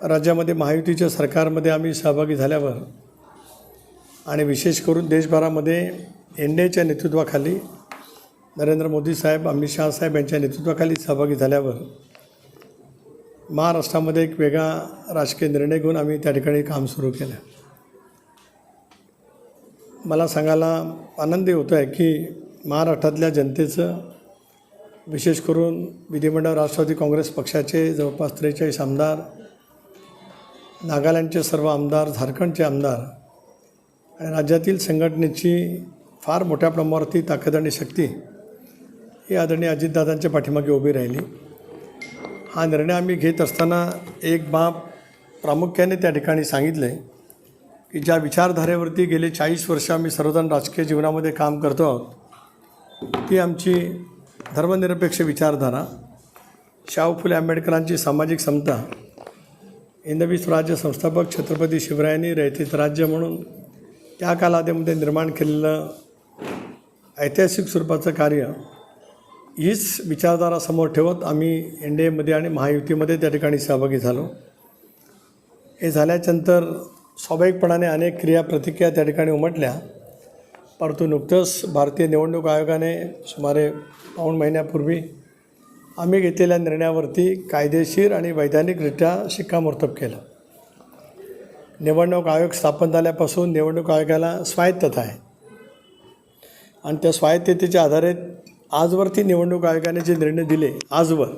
राज्यामध्ये महायुतीच्या सरकारमध्ये आम्ही सहभागी झाल्यावर आणि विशेष करून देशभरामध्ये एन डी एच्या नेतृत्वाखाली नरेंद्र मोदी साहेब अमित शहा साहेब यांच्या नेतृत्वाखाली सहभागी झाल्यावर महाराष्ट्रामध्ये एक वेगळा राजकीय निर्णय घेऊन आम्ही त्या ठिकाणी काम सुरू केलं. मला सांगायला आनंदी होतो आहे की महाराष्ट्रातल्या जनतेचं विशेष करून विधिमंडळ राष्ट्रवादी काँग्रेस पक्षाचे जवळपास त्रेचाळीस आमदार नागालँडचे सर्व आमदार झारखंडचे आमदार आणि राज्यातील संघटनेची फार मोठ्या प्रमाणावरती ताकद आणि शक्ती ही आदरणीय अजितदादांच्या पाठीमागे उभी राहिली. हा निर्णय आम्ही घेत असताना एक बाब प्रामुख्याने त्या ठिकाणी सांगितलं आहे की ज्या विचारधारेवरती गेले चाळीस वर्ष आम्ही सर्वजण राजकीय जीवनामध्ये काम करतो आहोत ती आमची धर्मनिरपेक्ष विचारधारा शाहू फुले आंबेडकरांची सामाजिक समता हिंदवी स्वराज्य संस्थापक छत्रपती शिवरायांनी रयतीत राज्य म्हणून त्या कालावधीमध्ये निर्माण केलेलं ऐतिहासिक स्वरूपाचं कार्य हीच विचारधारा समोर ठेवत आम्ही एन डी एमध्ये आणि महायुतीमध्ये त्या ठिकाणी सहभागी झालो. हे झाल्याच्यानंतर स्वाभाविकपणाने अनेक क्रिया प्रतिक्रिया त्या ठिकाणी उमटल्या. परंतु नुकतंच भारतीय निवडणूक आयोगाने सुमारे पाऊण महिन्यापूर्वी आम्ही घेतलेल्या निर्णयावरती कायदेशीर आणि वैधानिकरित्या शिक्कामोर्तब केलं. निवडणूक आयोग स्थापन झाल्यापासून निवडणूक आयोगाला स्वायत्तता आहे. आणि त्या स्वायत्ततेच्या आधारे आजवरती निवडणूक आयोगाने जे निर्णय दिले आजवर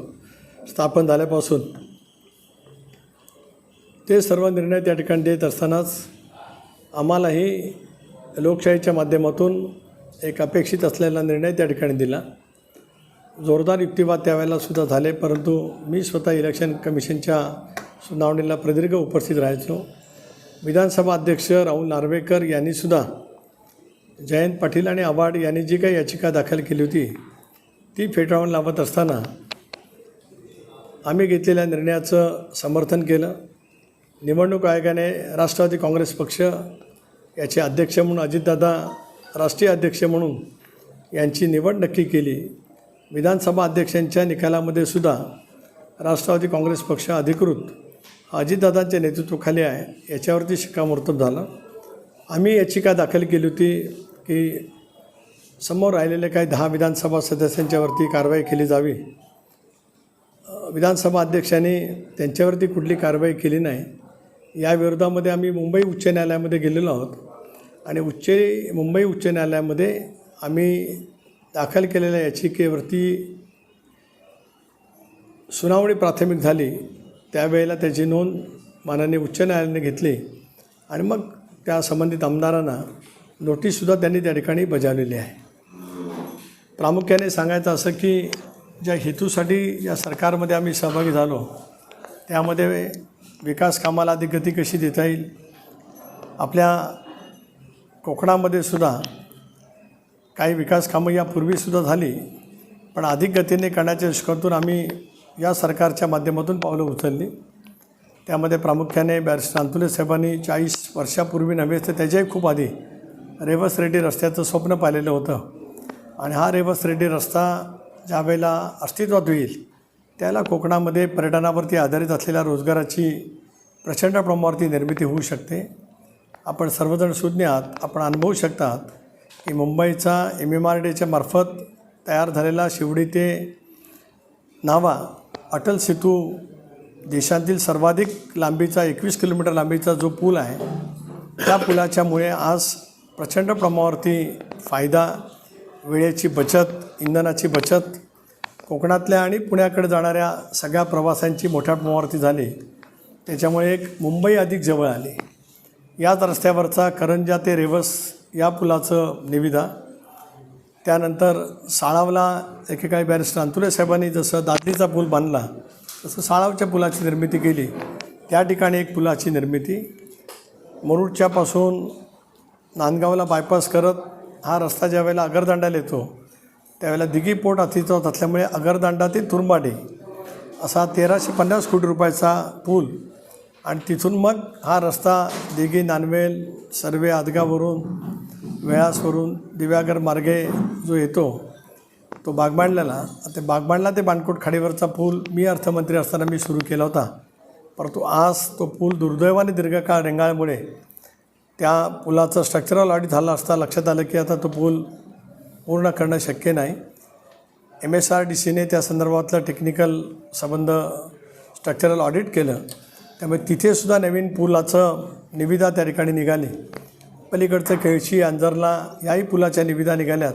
स्थापन झाल्यापासून ते सर्व निर्णय त्या ठिकाणी देत असतानाच आम्हालाही लोकशाहीच्या माध्यमातून एक अपेक्षित असलेला निर्णय त्या ठिकाणी दिला. जोरदार युक्तिवाद त्यावेळेला सुद्धा झाले परंतु मी स्वतः इलेक्शन कमिशनच्या सुनावणीला प्रदीर्घ उपस्थित राहायचो. विधानसभा अध्यक्ष राहुल नार्वेकर यांनीसुद्धा जयंत पाटील आणि आव्हाड यांनी जी काही याचिका दाखल केली होती ती फेटाळून लावत असताना आम्ही घेतलेल्या निर्णयाचं समर्थन केलं. निवडणूक आयोगाने राष्ट्रवादी काँग्रेस पक्ष याचे अध्यक्ष म्हणून अजितदादा राष्ट्रीय अध्यक्ष म्हणून यांची निवड नक्की केली. विधानसभा अध्यक्षांच्या निकालामध्ये सुद्धा राष्ट्रवादी काँग्रेस पक्ष अधिकृत अजितदादांच्या नेतृत्वाखाली आहे. याच्यावरती शिक्कामोर्तब झालं. आम्ही याचिका दाखल केली होती की समोर राहिलेले काही दहा विधानसभा सदस्यांच्यावरती कारवाई केली जावी. विधानसभा अध्यक्षांनी त्यांच्यावरती कुठली कारवाई केली नाही. या विरोधामध्ये आम्ही मुंबई उच्च न्यायालयामध्ये गेलेलो आहोत. आणि उच्च मुंबई उच्च न्यायालयामध्ये आम्ही दाखल केलेल्या याचिकेवरती सुनावणी प्राथमिक झाली. त्यावेळेला त्याची नोंद माननीय उच्च न्यायालयाने घेतली आणि मग त्या संबंधित आमदारांना नोटीससुद्धा त्यांनी त्या ठिकाणी बजावलेली आहे. प्रामुख्याने सांगायचं असं की ज्या हेतूसाठी या सरकारमध्ये आम्ही सहभागी झालो त्यामध्ये विकास कामाला अधिक गती कशी देता येईल? आपल्या कोकणामध्ये सुद्धा काही विकास कामं यापूर्वीसुद्धा झाली पण अधिक गतीने करण्याच्या दृष्टीकोनातून आम्ही या सरकारच्या माध्यमातून पावलं उचलली. त्यामध्ये प्रामुख्याने बॅरिस्टर अंतुले साहेबांनी चाळीस वर्षापूर्वी नव्हे तर त्याच्याही खूप आधी रेवस रेड्डी रस्त्याचं स्वप्न पाहिलेलं होतं. आणि हा रेवस रेड्डी रस्ता ज्या वेळेला अस्तित्वात होईल त्याला कोकणामध्ये पर्यटनावरती आधारित असलेल्या रोजगाराची प्रचंड प्रमाणावरती निर्मिती होऊ शकते. आपण सर्वजण सुज्ञ आहात आपण अनुभवू शकतात की मुंबईचा एम एम आर डीच्या मार्फत तयार झालेला शिवडी ते नावा अटल सेतू देशातील सर्वाधिक लांबीचा एकवीस किलोमीटर लांबीचा जो पूल आहे त्या पुलाच्यामुळे आज प्रचंड प्रमाणावरती फायदा वेळेची बचत इंधनाची बचत कोकणातल्या आणि पुण्याकडे जाणाऱ्या सगळ्या प्रवाशांची मोठ्या प्रमाणावरती झाली. त्याच्यामुळे एक मुंबई अधिक जवळ आली. याच रस्त्यावरचा करंजा ते रेवस या पुलाचं निविदा. त्यानंतर साळावला एकेकाळी बॅरिस्टर अंतुले साहेबांनी जसं दादलीचा पूल बांधला तसं साळावच्या पुलाची निर्मिती केली. त्या ठिकाणी एक पुलाची निर्मिती. मुरुडच्यापासून नांदगावला बायपास करत हा रस्ता ज्या वेळेला अगरदांडाला येतो त्यावेळेला दिघी पोट अस्तित्वात असल्यामुळे अगरदांडा ते तुरंबाडे असा तेराशे पन्नास कोटी रुपयाचा पूल आणि तिथून मग हा रस्ता दिघी नानवेल सर्वे आदगावरून वेळासवरून दिव्यागर मार्गे जो येतो तो बागबांडल्याला ते बागबांडला ते बाणकोट खाडीवरचा पूल मी अर्थमंत्री असताना मी सुरू केला होता. परंतु आज तो पूल दुर्दैवाने दीर्घकाळ रेंगाळमुळे त्या पुलाचं स्ट्रक्चरल ऑडिट झाला असता लक्षात आलं की आता तो पूल पूर्ण करणं शक्य नाही. एम एस आर डी सीने त्या संदर्भातलं टेक्निकल संबंध स्ट्रक्चरल ऑडिट केलं. त्यामुळे तिथेसुद्धा नवीन पुलाचं निविदा त्या ठिकाणी निघाली. पलीकडचं केळशी अंजरला याही पुलाच्या निविदा निघाल्यात.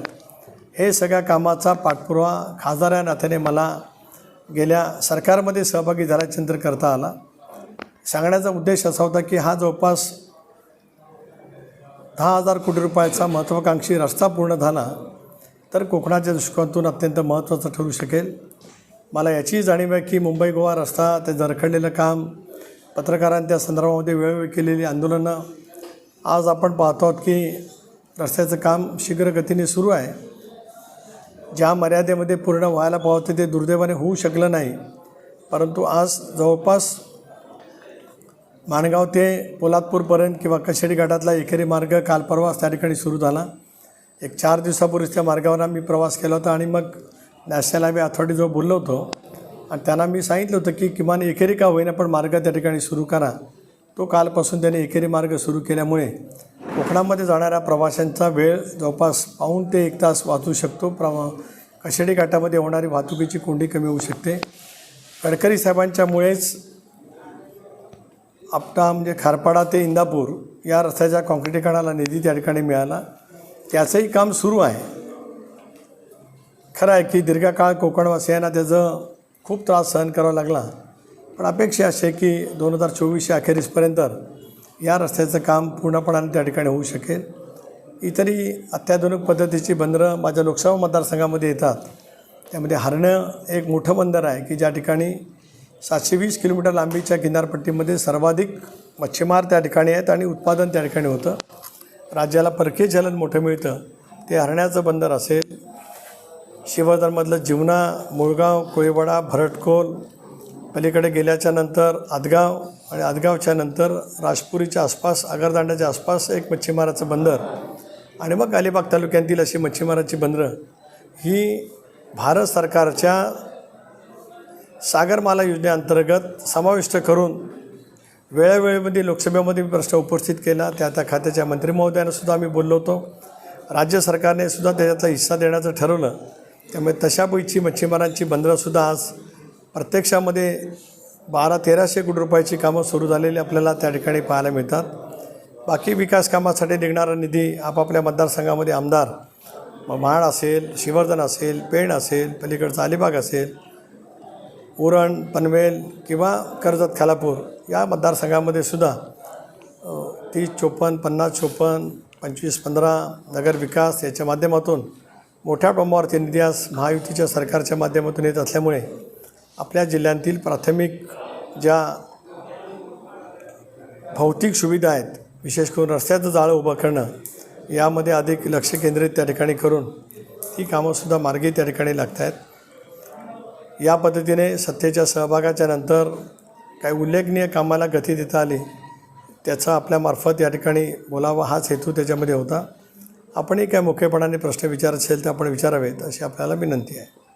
हे सगळ्या कामाचा पाठपुरावा खासदार या नात्याने मला गेल्या सरकारमध्ये सहभागी झाल्याच्यानंतर करता आला. सांगण्याचा उद्देश असा होता की हा जवळपास दहा हजार कोटी रुपयाचा महत्त्वाकांक्षी रस्ता पूर्ण झाला तर कोकणाच्या दृष्टिकोनातून अत्यंत महत्त्वाचं ठरू शकेल. मला याचीही जाणीव आहे की मुंबई गोवा रस्ता ते जरखडलेलं काम पत्रकारांनी त्या संदर्भामध्ये वेळोवेळी केलेली आंदोलनं. आज आपण पाहतो आहोत की रस्त्याचं काम शीघ्रगतीने सुरू आहे. ज्या मर्यादेमध्ये पूर्ण व्हायला पावते ते दुर्दैवाने होऊ शकलं नाही. परंतु आज जवळपास माणगाव ते पोलादपूरपर्यंत किंवा कशेडी घाटातला एकेरी मार्ग काल परवाच त्या ठिकाणी सुरू झाला. एक चार दिवसापूर्वीच त्या मार्गावर मी प्रवास केला होता आणि मग नॅशनल हायवे अथॉरिटीजवळ बोललो होतो. आणि त्यांना मी सांगितलं होतं की किमान एकेरी का होईना पण मार्ग त्या ठिकाणी सुरू करा. तो कालपासून त्याने एकेरी मार्ग सुरू केल्यामुळे कोकणामध्ये जाणाऱ्या प्रवाशांचा वेळ जवळपास पाऊण ते एक तास वाचू शकतो. प्रवा कशेडी घाटामध्ये होणारी वाहतुकीची कोंडी कमी होऊ शकते. गडकरी साहेबांच्यामुळेच आपटा म्हणजे खारपाडा ते इंदापूर या रस्त्याच्या काँक्रिटीकरणाला निधी त्या ठिकाणी मिळाला. त्याचंही काम सुरू आहे. खरं आहे की दीर्घकाळ कोकणवासियांना त्याचं खूप त्रास सहन करावा लागला. पण अपेक्षा अशी आहे की दोन हजार चोवीसच्या अखेरीसपर्यंत या रस्त्याचं काम पूर्णपणाने त्या ठिकाणी होऊ शकेल. इतरही अत्याधुनिक पद्धतीची बंदरं माझ्या लोकसभा मतदारसंघामध्ये येतात. त्यामध्ये हरणं एक मोठं बंदर आहे की ज्या ठिकाणी सातशे वीस किलोमीटर लांबीच्या किनारपट्टीमध्ये सर्वाधिक मच्छीमार त्या ठिकाणी आहेत आणि उत्पादन त्या ठिकाणी होतं. राज्याला परकीय चलन मोठं मिळतं. ते हरण्याचं बंदर असेल शिवधरमधलं जिवना मुळगाव कोळीवाडा भरटकोल पलीकडे गेल्याच्यानंतर आदगाव आणि आदगावच्या नंतर राजपुरीच्या आसपास आगरदांड्याच्या आसपास एक मच्छीमाराचं बंदर. आणि मग अलिबाग तालुक्यातील अशी मच्छीमाराची बंदरं. ही भारत सरकारच्या सागरमाला योजनेअंतर्गत समाविष्ट करून वेळोवेळीमध्ये लोकसभेमध्ये मी प्रश्न उपस्थित केला. त्या त्या खात्याच्या मंत्री महोदयांनासुद्धा आम्ही बोललो होतो. राज्य सरकारने सुद्धा त्याच्यातला हिस्सा देण्याचं ठरवलं. त्यामुळे तशा पैकी मच्छीमारांची बंदरंसुद्धा आज प्रत्यक्षामध्ये बारा तेराशे कोटी रुपयाची कामं सुरू झालेली आपल्याला त्या ठिकाणी पाहायला मिळतात. बाकी विकास कामासाठी निघणारा निधी आपापल्या मतदारसंघामध्ये आमदार मग महाड असेल शिवर्धन असेल पेण असेल पलीकडचं अलिबाग असेल उरण पनवेल किंवा कर्जत खालापूर या मतदारसंघामध्ये सुद्धा तीस चोपन्न पन्नास चोपन्न पंचवीस पंधरा नगर विकास याच्या माध्यमातून मोठ्या प्रमाणावरती निधी आज महायुतीच्या सरकारच्या माध्यमातून येत असल्यामुळे आपल्या जिल्ह्यांतील प्राथमिक ज्या भौतिक सुविधा आहेत विशेष करून रस्त्याचं जाळं उभं करणं यामध्ये अधिक लक्ष केंद्रित त्या ठिकाणी करून ही कामंसुद्धा मार्गी त्या ठिकाणी लागत आहेत या पद्धतीने सत्तेच्या सहभागाच्या नंतर काही उल्लेखनीय कामाला गती देता आली त्याचा आपल्यामार्फत या ठिकाणी बोलावा हाच हेतू त्याच्यामध्ये होता. आपणही काय मुख्यपणाने प्रश्न विचारत असेल तर आपण विचारावेत अशी आपल्याला विनंती आहे.